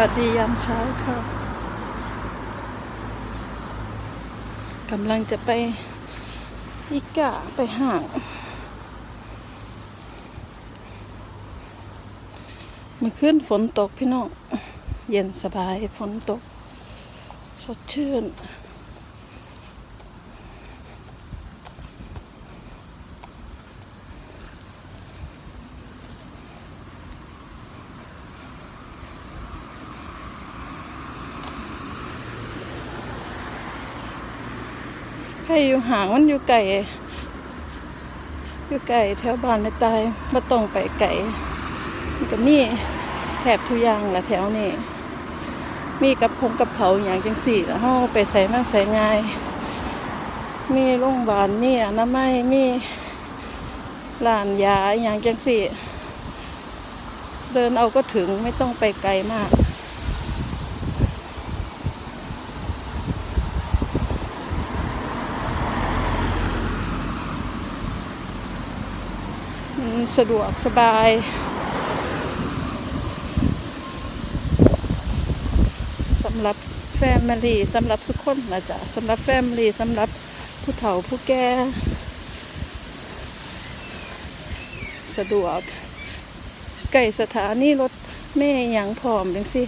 วัสดียามเช้าค่ะกำลังจะไปอิกะไปห้างเมื่อคืนฝนตกพี่น้อง เย็นสบายฝนตก สดชื่น ใครอยู่ห่างมันอยู่ไก่อยู่ไก่แถวบ้านไม่ตายมาต้องไปไก่มับนก็มีแถบทุยางละแถวนี้มีกับพงกับเขาอย่างจังสี่แล้วเฮาไปใส่มาใส่ง่าย มีโรงพยาบาลมีอนามัยมีร้านยาอย่างจังสี่ เดินเอาก็ถึงไม่ต้องไปไกลมาก สะดวกสบาย สำหรับแฟมิลี่สำหรับสุกคนนะจ๊ะสำหรับแฟมิลี่สำหรับผู้เฒ่าผู้แก่สะดวกไก่สถานีรถแม่หยังพร้อมดังสิ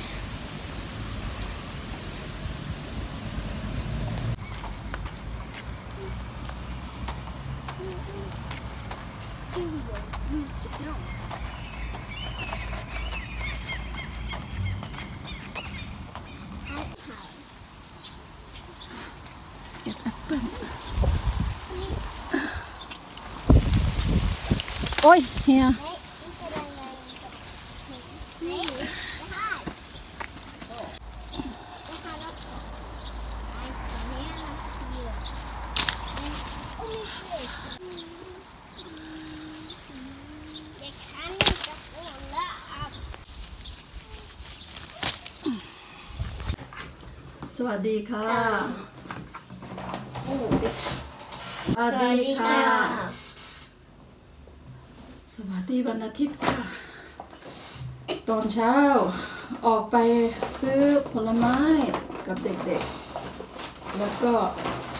เก็บแอปเปิ้ล โอ้ยเฮียสวัสดีค่ะ สวัสดีค่ะ สวัสดีวันอาทิตย์ค่ะ ตอนเช้าออกไปซื้อผลไม้กับเด็กๆ แล้วก็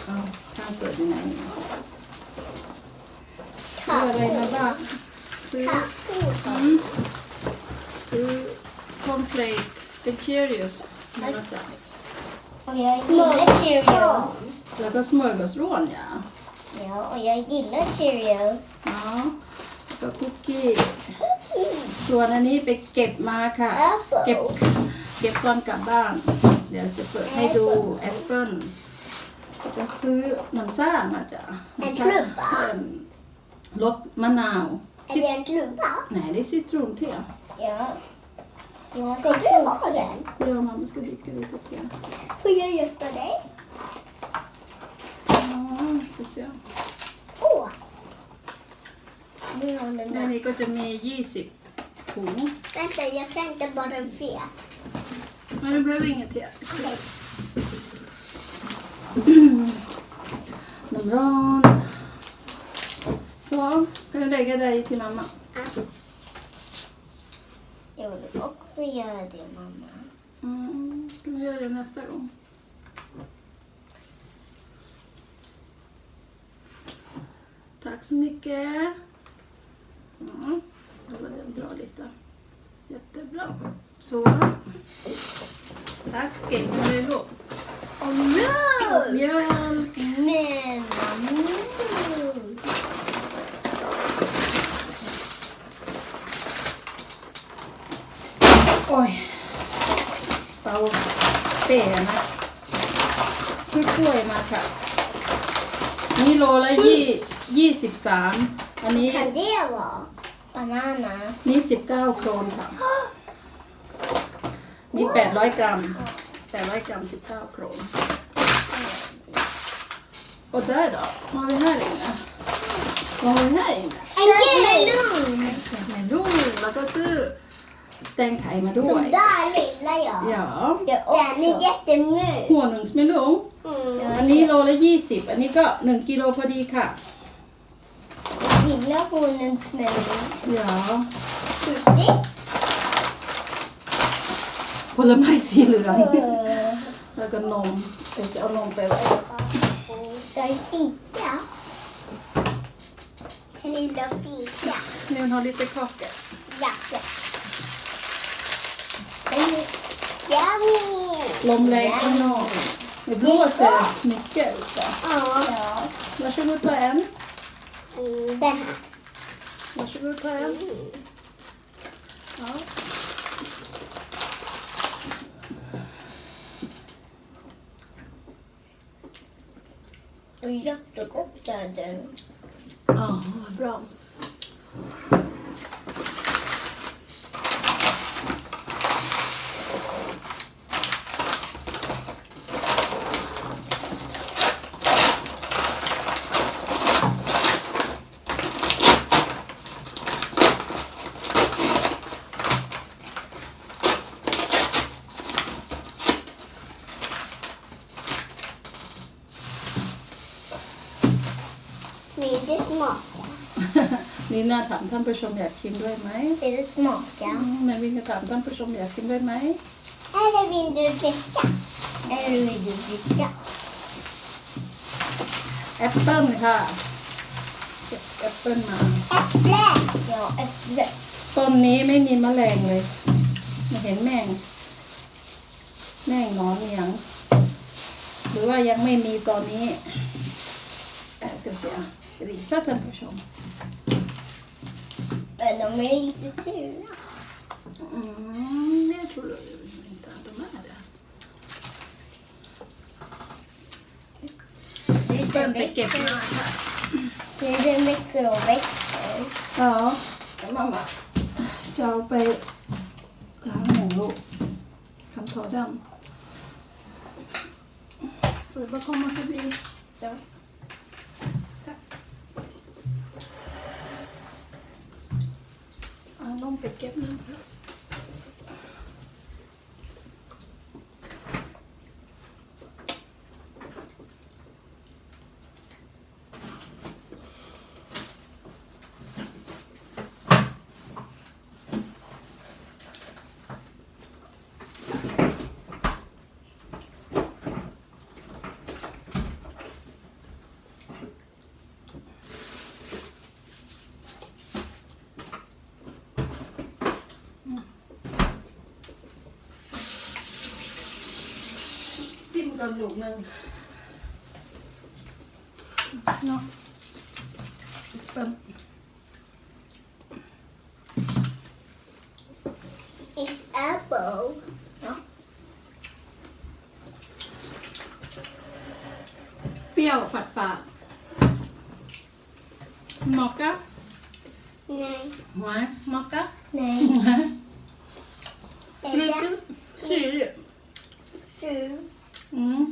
เอาข้างเปิดยังไงเนี่ยซื้ออะไรมาบ้างซื้ออืมซื้อคอร์นเฟลกเป็นเชียริสมาจาก Och jag gillar Cheerios. แล้วก็ส เมอร์กสโรน ja. Ja, och jag gillar Cheerios. อ๋อแล้วก็คุกกี้ ส่วนอันนี้ไปเก็บมาค่ะเก็บเก็บก่อนกลับบ้าน เดี๋ยวจะเปิดให้ดูแอปเปิ้ลจะซื้อน้ำซ่ามาจ้ะน้ำซ่าเอิ่มรสมะนาว Är det en klubba? Nej, det är citrontete. Ja. Jag ska du ha den? Ja, mamma ska dricka lite te. 22. Vänta, jag ska inte bara en fet. Men det blev inget till. Okay. Namran. Så, kan du lägga dig till mamma? Jag vill också göra det, mamma. Mm, kan vi göra det nästa gång? Tack så mycket. Ja. Då var det dra lite. Jättebra. Så. Tack, Lilo. Och mjölk! Mjölk. Men, mjölk! Oj. เตาเป๋นะซื้อกล้วยมาค่ะ นี่โลละยี่ยี่สิบสามอันนี้ Kan det vara bananas? นี่สิบเก้าโครนค่ะ นี่แปดร้อยกรัมแปดร้อยกรัมสิบเก้าโครน Och där då? Vad har vi här inne? Vad har vi här inne? En melon! เศษเมลูแล้วก็ซื้อแตงไทยมาด้ว Sån ย där lilla ja. Ja. Den är jättemjuk. Honungsmelon. Mm. อันนี้โลละยี่สิบอันนี้ก็หนึ่งกิโลพอดีค่ะ Jag gillar honungsmelon. Ja. Lustigt. ผลไม้สีเหลือง Eh, แล้วก็นมเดี๋ยวจะเอานมไปไว้ Ska vi fika? En lilla fika. นี่มันhar lite kaka Ja. ja. En Yummy! ลมแรงข้างนอกdet blåser mycket ute Ja. varsågod ta en Mm, Den här. varsågod ta en ja. Och jättegott är den. ja, vad bra Vill du smaka? นี่น่าถามท่านผู้ชมอยากชิมด้วยไหม Vill du smaka? men vi kan ถามท่านผู้ชมอยากชิมด้วยไหม Eller vill du dricka? Eller vill du dricka? แอปเปิ้ลค่ะเก็บแอปเปิ้ลมา Äpple! Ja, äpple. ต้นนี้ไม่มีแมลงเลยไม่เห็นแมง แมงนอนอหย่างหรือว่ายังไม่มีตอนนี้เอ่อ ska vi se. Visa till en person. Men de är lite sura. Mm, det tror jag inte att de är det. Lite Mycket växter. bra här. Lite växter och växter. Ja, mamma. Ska jag ไปล้างหมูลูกทำโซดำ får du bara komma förbi? Ja. I've given up. นลูกหนึ่งเนาะเปิ้ล It's apple. เปรี้ยวฝาดฝาดมอกกะ Nej. หวานมอกกะ Nej. หวาน Är ล det syr sur? mm.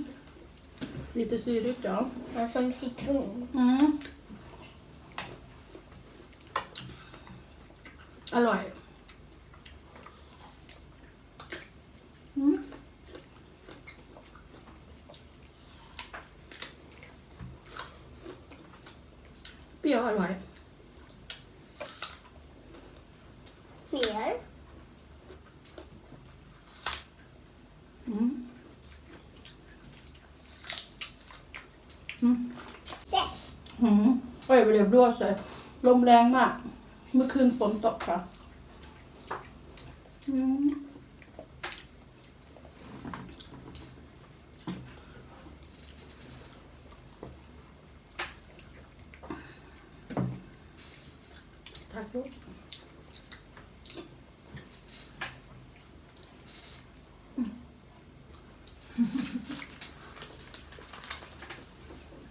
lite syrligt ja Ja, som citron. mm. อร่อย อืมเปรี้ยวอร่อย Mer. อืมอืม Se. อื มเอ้ยเรียบร้อยเลยลมแรงมาก เมื่อคืนฝนตกค่ะอืมทักลูก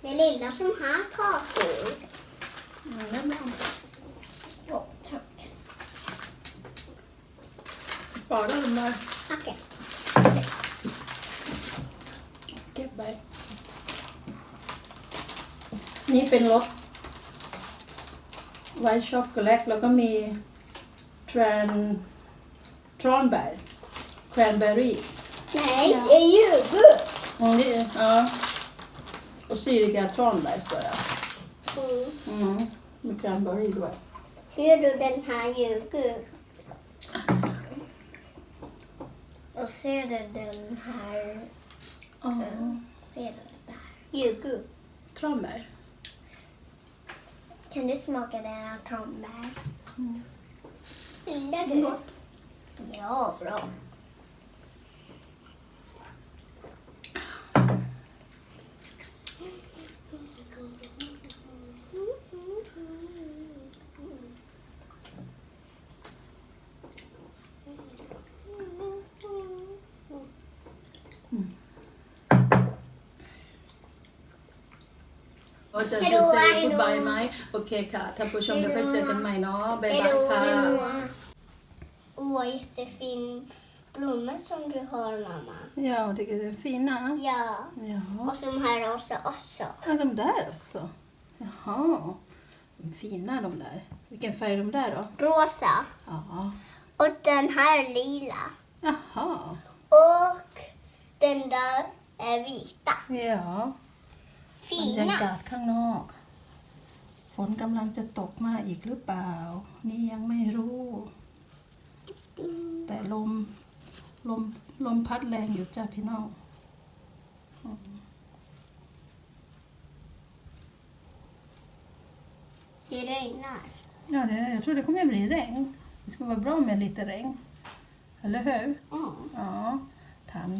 Det lilla som har kakor. อืม แล้วแม่ Ja, tack. ต่อได้หรือไม่ Okej. เก็บไว้นี่เป็นรสไวช็อกโกแลตแล้วก็มีทรานทรอนแบร์แครนเบอร์รี่ Nej, det är jordgubb. Mm, det, ja. Och syrliga tranbär står det. Mm. Mm. Cranberry då. Ser du den här jordgubb? Och ser du den här, อ๋อ vad heter det där? Julgub. tranbär Kan du smaka den här tranbär? Mm. Gillar du? Ja, bra. Och så Hej då, säger hej då. goodbye ไหมโอเคค่ะท่านผู้ชม Hej เดี๋ยว då. ไปเจอกันใหม่เนาะบ๊าย Hej บาย då, ค่ะ hej då. Åh, jättefin blomma som du har, mamma. Ja, det är fina. Ja. Ja. Och som här rosa också. Ja, de där också. Jaha. De är fina de där. Vilken färg är de där då? Rosa. Ja. Och den här lila. Jaha. Och den där är vita. Ja. บรรยา Fina. กาศข้างนอก ฝนกำลังจะตกมาอีกหรือเปล่า นี่ยังไม่รู้ แต่ลม ลม ลมพัดแรงอยู่จ้าพี่น้อง Det regnar. Ja, det, jag tror det kommer bli regn. Det ska vara bra med lite regn. Eller hur? Mm. อ๋อถาม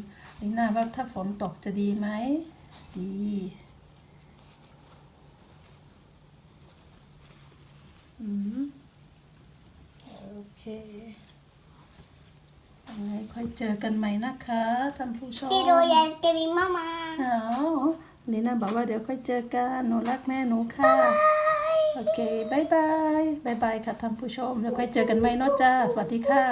ลิน่าว่าถ้าฝนตกจะดีไหม ดี อืม โอเคยังไงค่อยเจอกันใหม่นะคะท่านผู้ชม Hej då, jag älskar min mamma. อ๋อลิน่าบอกว่าเดี๋ยวค่อยเจอกัน หนูรักแม่หนูค่ะ โอเคบายบายบายบายค่ะท่านผู้ชม แล้วค่อยเจอกันใหม่เนาะจ้า สวัสดีค่ะ